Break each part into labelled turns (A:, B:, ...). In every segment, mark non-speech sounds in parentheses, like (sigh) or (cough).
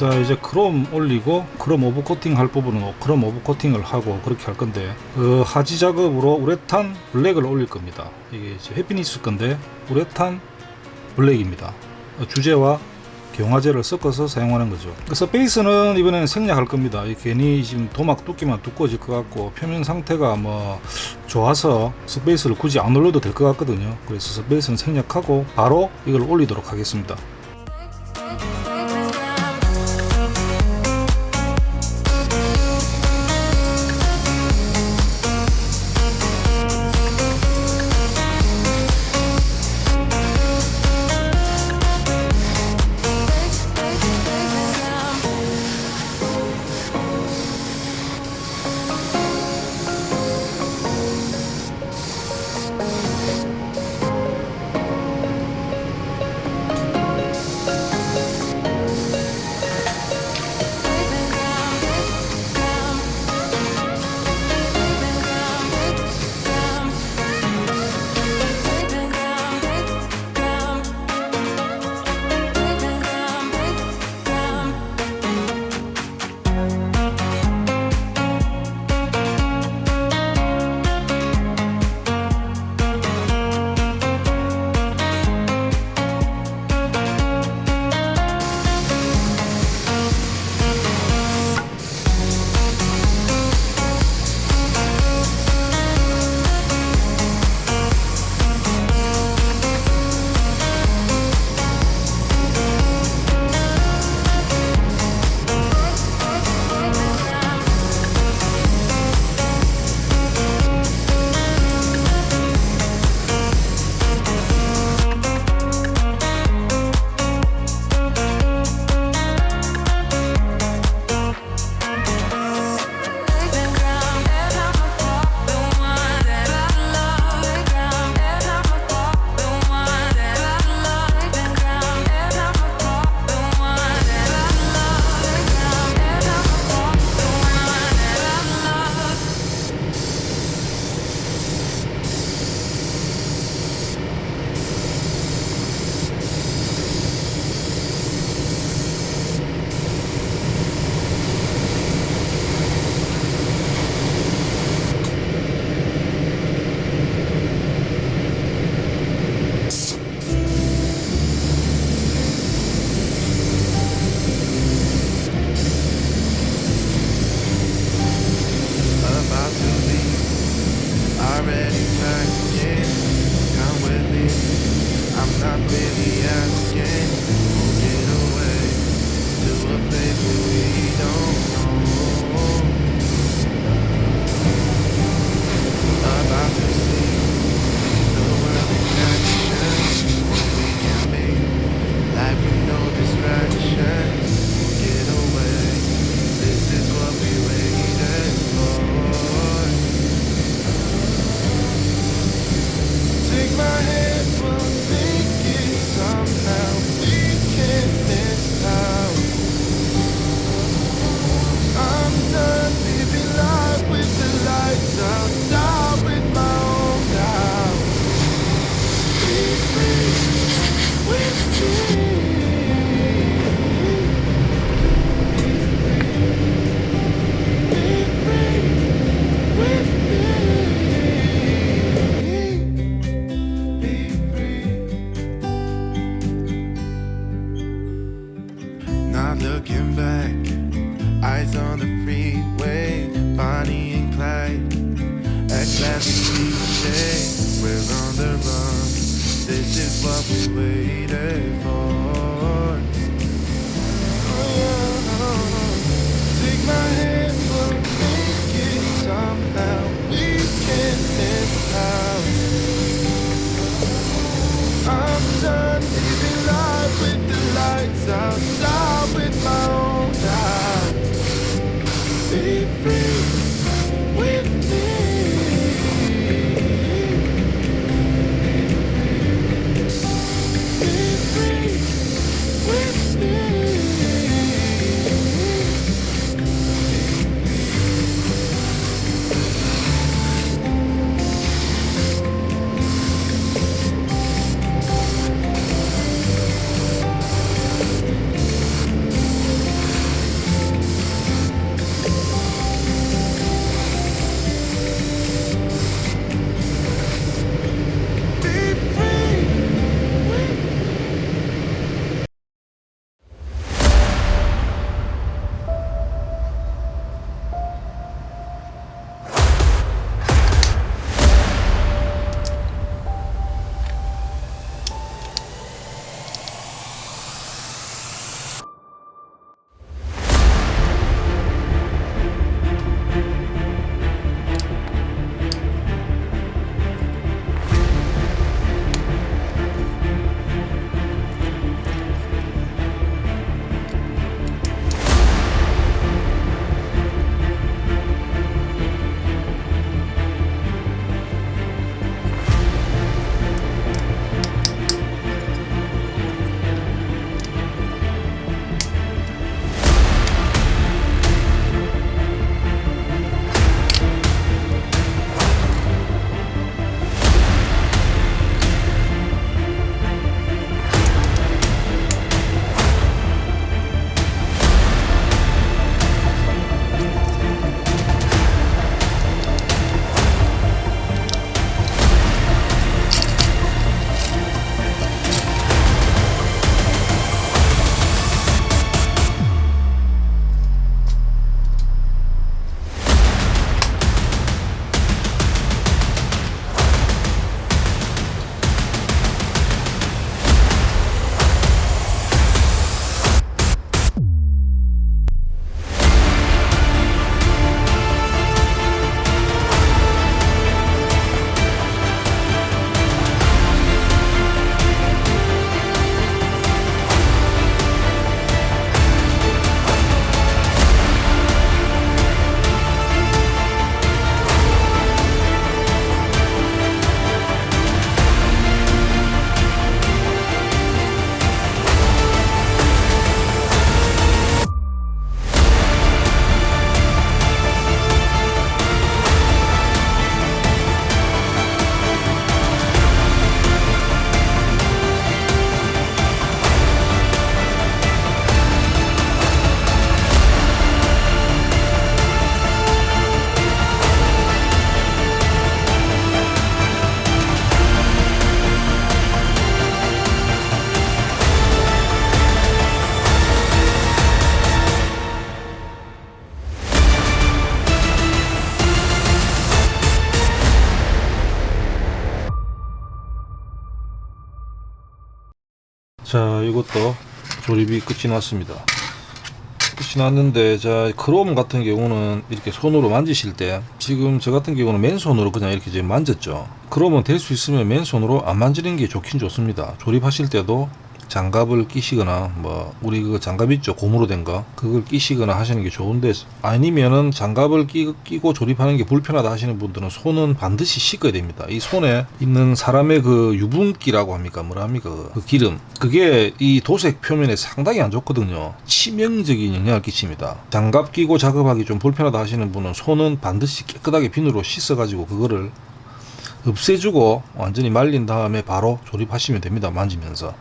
A: 자 이제 크롬 올리고 크롬 오브 코팅 할 부분은 크롬 오브 코팅을 하고 그렇게 할 건데 그 하지 작업으로 우레탄 블랙을 올릴 겁니다. 이게 이제 있을 건데 우레탄 블랙입니다. 어, 주제와 경화제를 섞어서 사용하는 거죠. 그래서 베이스는 이번에는 생략할 겁니다. 이 괜히 지금 도막 두께만 두꺼워질 것 같고 표면 상태가 뭐 좋아서 스페이스를 굳이 안 올려도 될 것 같거든요. 그래서 스페이스는 생략하고 바로 이걸 올리도록 하겠습니다
B: not really asking. Get away to a place where we don't
A: 이것도 조립이 끝이 났습니다. 끝이 났는데 자 크롬 같은 경우는 이렇게 손으로 만지실 때 지금 저 같은 경우는 맨손으로 그냥 이렇게 지금 만졌죠. 크롬은 될 수 있으면 맨손으로 안 만지는 게 좋긴 좋습니다. 조립하실 때도 장갑을 끼시거나 뭐 우리 그 장갑 있죠? 고무로 된 거. 그걸 끼시거나 하시는 게 좋은데 아니면은 장갑을 끼, 끼고 조립하는 게 불편하다 하시는 분들은 손은 반드시 씻어야 됩니다. 이 손에 있는 사람의 그 유분기라고 합니까? 뭐라 합니까? 그, 그 기름. 그게 이 도색 표면에 상당히 안 좋거든요. 치명적인 영향을 끼칩니다. 장갑 끼고 작업하기 좀 불편하다 하시는 분은 손은 반드시 깨끗하게 비누로 씻어 가지고 그거를 없애주고 완전히 말린 다음에 바로 조립하시면 됩니다. 만지면서.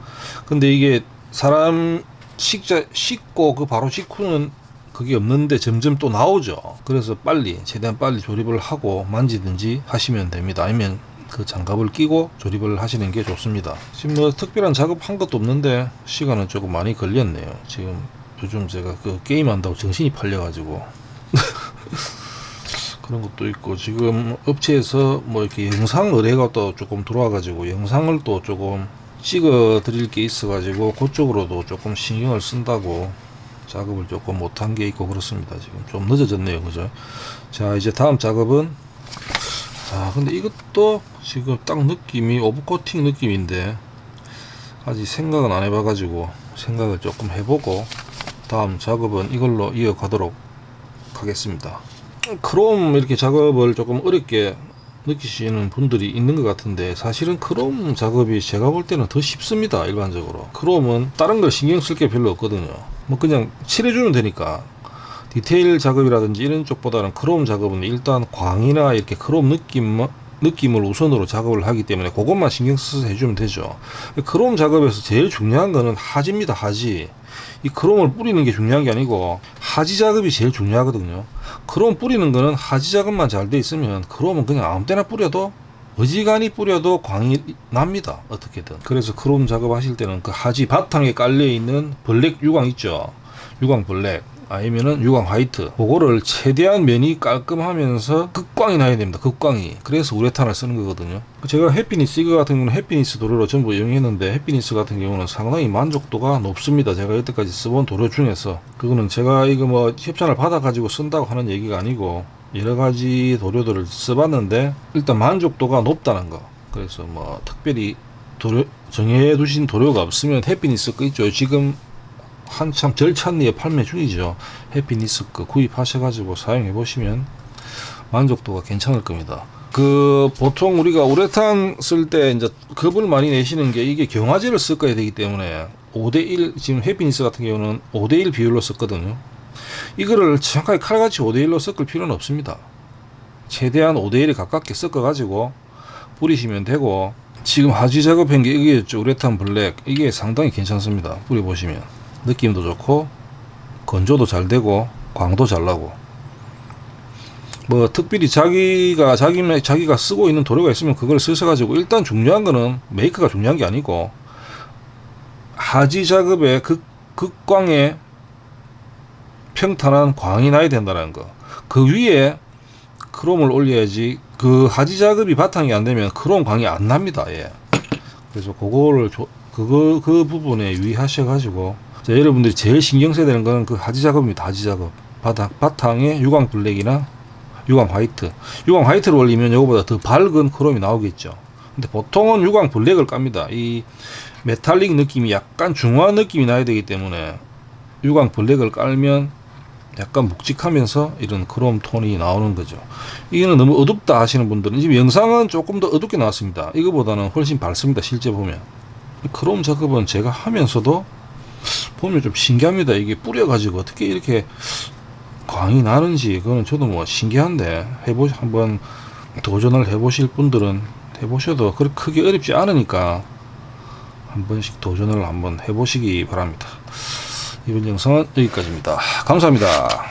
A: 근데 이게 사람 식자 씻고 그 바로 식후는 그게 없는데 점점 또 나오죠. 그래서 빨리 최대한 빨리 조립을 하고 만지든지 하시면 됩니다. 아니면 그 장갑을 끼고 조립을 하시는 게 좋습니다. 지금 뭐 특별한 작업 한 것도 없는데 시간은 조금 많이 걸렸네요. 지금 요즘 제가 그 게임 한다고 정신이 팔려가지고 (laughs) 그런 것도 있고 지금 업체에서 뭐 이렇게 영상 의뢰가 또 조금 들어와 가지고 영상을 또 조금 찍어 드릴 게 있어 가지고 그쪽으로도 조금 신경을 쓴다고 작업을 조금 못한 게 있고 그렇습니다. 지금 좀 늦어졌네요. 그죠? 자 이제 다음 작업은 아 근데 이것도 지금 딱 느낌이 오브코팅 느낌인데 아직 생각은 안 해봐 가지고 생각을 조금 해보고 다음 작업은 이걸로 이어가도록 하겠습니다 크롬 이렇게 작업을 조금 어렵게 느끼시는 분들이 있는 것 같은데 사실은 크롬 작업이 제가 볼 때는 더 쉽습니다 일반적으로. 크롬은 다른 걸 신경 쓸 게 별로 없거든요. 뭐 그냥 칠해주면 되니까. 디테일 작업이라든지 이런 쪽보다는 크롬 작업은 일단 광이나 이렇게 크롬 느낌 느낌을 우선으로 작업을 하기 때문에 그것만 신경 써서 해주면 되죠. 크롬 작업에서 제일 중요한 거는 하지입니다 하지. 이 크롬을 뿌리는 게 중요한 게 아니고 하지 작업이 제일 중요하거든요 크롬 뿌리는 거는 하지 작업만 잘 돼 있으면 크롬은 그냥 아무 때나 뿌려도 어지간히 뿌려도 광이 납니다 어떻게든. 그래서 크롬 작업하실 때는 그 하지 바탕에 깔려 있는 블랙 유광 있죠? 유광 블랙 아니면은 유광 화이트. 그거를 최대한 면이 깔끔하면서 극광이 나야 됩니다. 극광이. 그래서 우레탄을 쓰는 거거든요. 제가 해피니스 이거 같은 경우는 해피니스 도료로 전부 이용했는데 해피니스 같은 경우는 상당히 만족도가 높습니다. 제가 여태까지 써본 도료 중에서. 그거는 제가 이거 뭐 협찬을 받아 가지고 쓴다고 하는 얘기가 아니고 여러 가지 도료들을 써봤는데 일단 만족도가 높다는 거. 그래서 뭐 특별히 도료 정해 두신 도료가 없으면 해피니스 거 있죠. 지금 한참 절찬리에 판매 중이죠. 해피니스크 구입하셔가지고 사용해 보시면 만족도가 괜찮을 겁니다. 그 보통 우리가 우레탄 쓸 때 이제 겁을 많이 내시는 게 이게 경화제를 섞어야 되기 때문에 5대1 지금 해피니스 같은 경우는 5대1 비율로 썼거든요. 이거를 정확하게 칼같이 5대1로 섞을 필요는 없습니다. 최대한 5대1에 가깝게 섞어가지고 뿌리시면 되고 지금 하지 작업한 게 이게였죠. 우레탄 블랙 이게 상당히 괜찮습니다. 뿌려보시면 느낌도 좋고 건조도 잘 되고 광도 잘 나고 뭐 특별히 자기가 자기 자기가 쓰고 있는 도료가 있으면 그걸 쓰셔 가지고 일단 중요한 거는 메이크가 중요한 게 아니고 하지 작업에 극 극광에 평탄한 광이 나야 된다는 거. 그 위에 크롬을 올려야지 그 하지 작업이 바탕이 안 되면 크롬 광이 안 납니다. 예. 그래서 그거를 조, 그거 그 부분에 유의하셔 가지고 자, 여러분들이 제일 신경 써야 되는 거는 그 하지 작업입니다. 하지 작업. 바탕, 바탕에 유광 블랙이나 유광 화이트. 유광 화이트를 올리면 이거보다 더 밝은 크롬이 나오겠죠. 근데 보통은 유광 블랙을 깝니다. 이 메탈릭 느낌이 약간 중화한 느낌이 나야 되기 때문에 유광 블랙을 깔면 약간 묵직하면서 이런 크롬 톤이 나오는 거죠. 이거는 너무 어둡다 하시는 분들은 지금 영상은 조금 더 어둡게 나왔습니다. 이거보다는 훨씬 밝습니다. 실제 보면. 크롬 작업은 제가 하면서도 보면 좀 신기합니다. 이게 뿌려가지고 어떻게 이렇게 광이 나는지 그거는 저도 뭐 신기한데 해보 한번 도전을 해보실 분들은 해보셔도 그렇게 크게 어렵지 않으니까 한 번씩 도전을 한번 해보시기 바랍니다. 이번 영상은 여기까지입니다. 감사합니다.